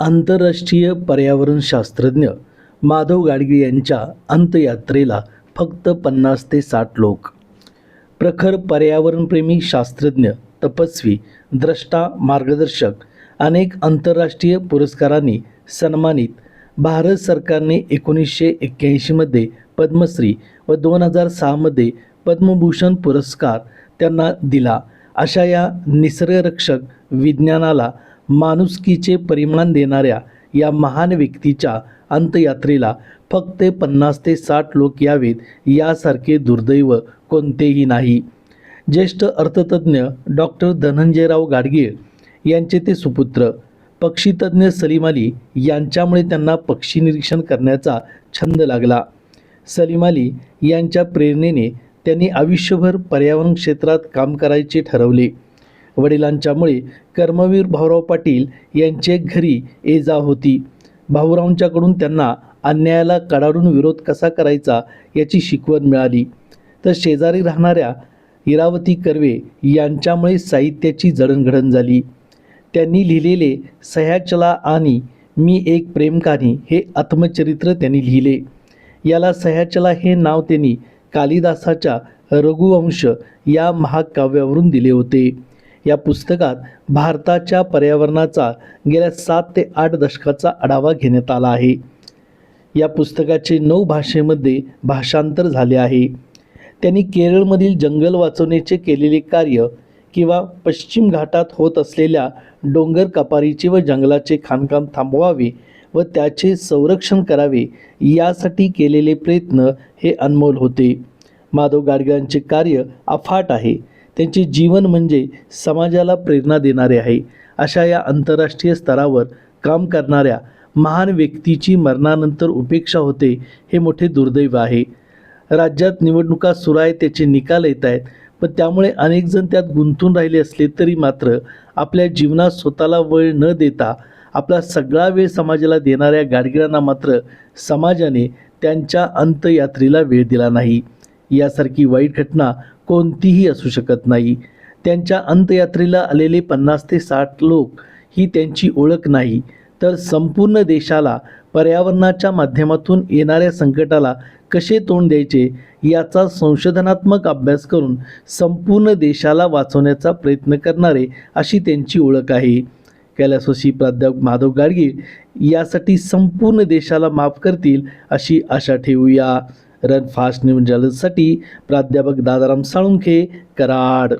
आंतरराष्ट्रीय पर्यावरण शास्त्रज्ञ माधव गाडगीळ यांच्या अंतयात्रेला फक्त पन्नास ते साठ लोक. प्रखर पर्यावरणप्रेमी शास्त्रज्ञ तपस्वी द्रष्टा मार्गदर्शक अनेक आंतरराष्ट्रीय पुरस्कारांनी सन्मानित भारत सरकारने एकोणीसशे एक्क्याऐंशीमध्ये पद्मश्री व दोन हजार सहामध्ये पद्मभूषण पुरस्कार त्यांना दिला. अशा या निसर्गरक्षक विज्ञानाला माणुसकीचे परिमाण देणाऱ्या या महान व्यक्तीच्या अंतयात्रेला फक्त पन्नास ते साठ लोक यावेत यासारखे दुर्दैव कोणतेही नाही. ज्येष्ठ अर्थतज्ज्ञ डॉक्टर धनंजयराव गाडगीळ यांचे ते सुपुत्र पक्षीतज्ज्ञ सलीम अली यांच्यामुळे त्यांना पक्षी निरीक्षण करण्याचा छंद लागला. सलीम अली यांच्या प्रेरणेने त्यांनी आयुष्यभर पर्यावरण क्षेत्रात काम करायचे ठरवले. वडिलांच्यामुळे कर्मवीर भाऊराव पाटील यांचे घरी ये जा होती. भाऊरावांच्याकडून त्यांना अन्यायाला कडाडून विरोध कसा करायचा याची शिकवण मिळाली. तर शेजारी राहणाऱ्या इरावती कर्वे यांच्यामुळे साहित्याची जडणघडण झाली. त्यांनी लिहिलेले सह्याचला आणि मी एक प्रेमकानी हे आत्मचरित्र त्यांनी लिहिले. याला सह्याचला हे नाव त्यांनी कालिदासाच्या रघुवंश या महाकाव्यावरून दिले होते. या पुस्तकात भारताच्या पर्यावरणाचा गेल्या सात ते आठ दशकाचा आढावा घेण्यात आला आहे. या पुस्तकाचे नऊ भाषेमध्ये भाषांतर झाले आहे. त्यांनी केरळमधील जंगल वाचवण्याचे केलेले कार्य किंवा पश्चिम घाटात होत असलेल्या डोंगर कपारीचे व जंगलाचे खाणकाम थांबवावे व त्याचे संरक्षण करावे यासाठी केलेले प्रयत्न हे अनमोल होते. माधव गाडगिळांचे कार्य अफाट आहे. त्यांचे जीवन म्हणजे समाजाला प्रेरणा देणारे आहे. अशा या आंतरराष्ट्रीय स्तरावर काम करणाऱ्या महान व्यक्तीची मरणानंतर उपेक्षा होते हे मोठे दुर्दैव आहे. राज्यात निवडणुका सुरू आहेत त्याचे निकाल येत आहेत पण त्यामुळे अनेकजण त्यात गुंतून राहिले असले तरी मात्र आपल्या जीवनात स्वतःला वेळ न देता आपला सगळा वेळ समाजाला देणाऱ्या गाडगिळांना मात्र समाजाने त्यांच्या अंतयात्रेला वेळ दिला नाही. यासारखी वाईट घटना कोणतीही असू शकत नाही. त्यांच्या अंतयात्रेला आलेले पन्नास ते साठ लोक ही त्यांची ओळख नाही. तर संपूर्ण देशाला पर्यावरणाच्या माध्यमातून येणाऱ्या संकटाला कसे तोंड द्यायचे याचा संशोधनात्मक अभ्यास करून संपूर्ण देशाला वाचवण्याचा प्रयत्न करणारे अशी त्यांची ओळख आहे. कैलासोशी प्राध्यापक माधव गाडगीळ यासाठी संपूर्ण देशाला माफ करतील अशी आशा ठेवूया. रन फास्ट न्यूज जलसाठी प्राध्यापक दादाराम साळुंखे कराड.